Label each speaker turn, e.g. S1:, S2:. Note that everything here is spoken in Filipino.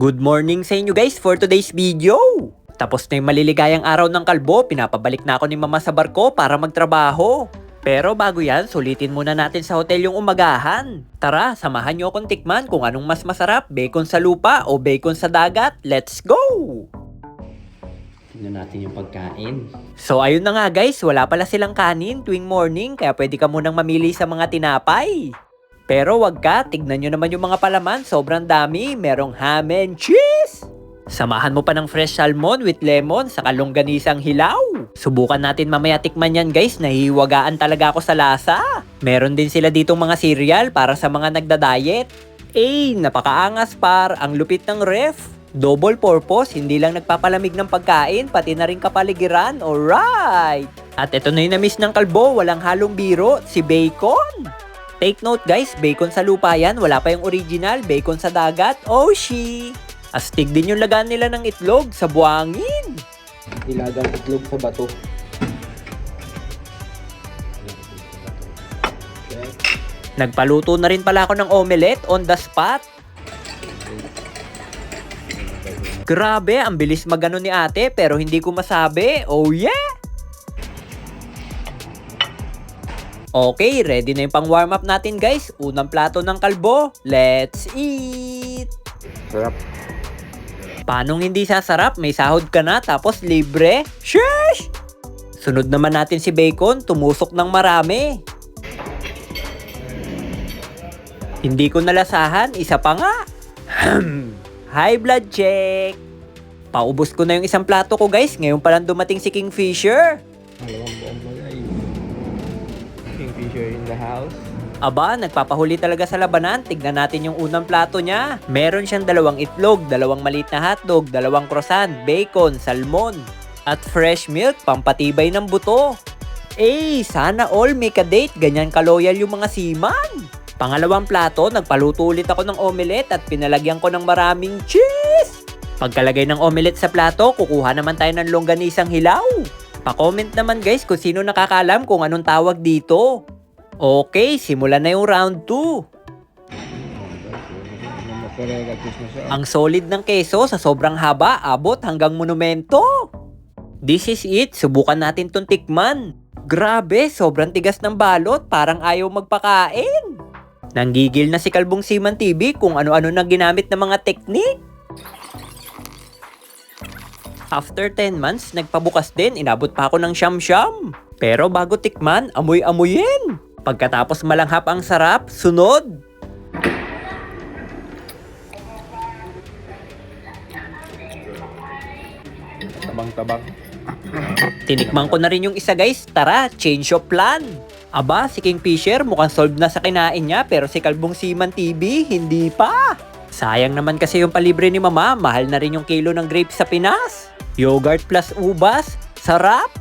S1: Good morning sa inyo guys for today's video! Tapos na yung maliligayang araw ng kalbo, pinapabalik na ako ni mama sa barko para magtrabaho. Pero bago yan, sulitin muna natin sa hotel yung umagahan. Tara, samahan nyo akong tikman kung anong mas masarap, bacon sa lupa o bacon sa dagat. Let's go! Tingnan natin yung pagkain. So ayun na nga guys, wala pala silang kanin tuwing morning kaya pwede ka munang mamili sa mga tinapay. Pero wag ka, tignan nyo naman yung mga palaman, sobrang dami. Merong ham and cheese! Samahan mo pa ng fresh salmon with lemon sa kalongganisang hilaw. Subukan natin mamaya tikman yan guys, nahihiwagaan talaga ako sa lasa. Meron din sila ditong mga cereal para sa mga nagda-diet. Eh, napakaangas par, ang lupit ng ref. Double purpose, hindi lang nagpapalamig ng pagkain, pati na rin kapaligiran, alright! At ito na yung na-miss ng kalbo, walang halong biro, si bacon! Take note guys, bacon sa lupa yan, wala pa yung original, bacon sa dagat, oh she! Astig din yung lagaan nila ng itlog sa buwangin.
S2: Ilagang itlog sa bato.
S1: Nagpaluto na rin pala ako ng omelette on the spot. Grabe, ang bilis magano ni ate pero hindi ko masabi. Oh yeah! Okay, ready na yung pang warm up natin guys. Unang plato ng kalbo. Let's eat!
S2: Sarap.
S1: Paano hindi sasarap? May sahod ka na tapos libre? Sheesh! Sunod naman natin si Bacon, tumusok ng marami. Hindi ko nalasahan, isa pa nga. High blood check. Paubos ko na yung isang plato ko guys, ngayon pa lang dumating si Kingfisher.
S2: Bagay. Kingfisher in the house.
S1: Aba, nagpapahuli talaga sa labanan. Tignan natin yung unang plato niya. Meron siyang dalawang itlog, dalawang maliit na hotdog, dalawang croissant, bacon, salmon, at fresh milk, pampatibay ng buto. Eh, sana all make a date. Ganyan kaloyal yung mga seaman. Pangalawang plato, nagpaluto ulit ako ng omelette at pinalagyan ko ng maraming cheese. Pagkalagay ng omelette sa plato, kukuha naman tayo ng longganisang hilaw. Pa-comment naman guys kung sino nakakaalam kung anong tawag dito. Okay, simulan na yung round 2.
S2: Mozzarella cheese na siya.
S1: Ang solid ng keso sa sobrang haba, abot hanggang monumento. This is it, subukan natin tong tikman. Grabe, sobrang tigas ng balot, parang ayaw magpakain. Nanggigil na si Kalbong Siman TV kung ano-ano na ginamit ng mga teknik. After 10 months, nagpabukas din, inabot pa ako ng siyam-siyam. Pero bago tikman, amoy-amoyin. Pagkatapos malanghap ang sarap, sunod.
S2: Tabang-tabang.
S1: Tinikman ko na rin yung isa guys. Tara, change of plan. Aba, si Kingfisher mukhang solved na sa kinain niya pero si Kalbong Siman TV, hindi pa. Sayang naman kasi yung palibre ni mama, mahal na rin yung kilo ng grapes sa Pinas. Yogurt plus ubas, sarap.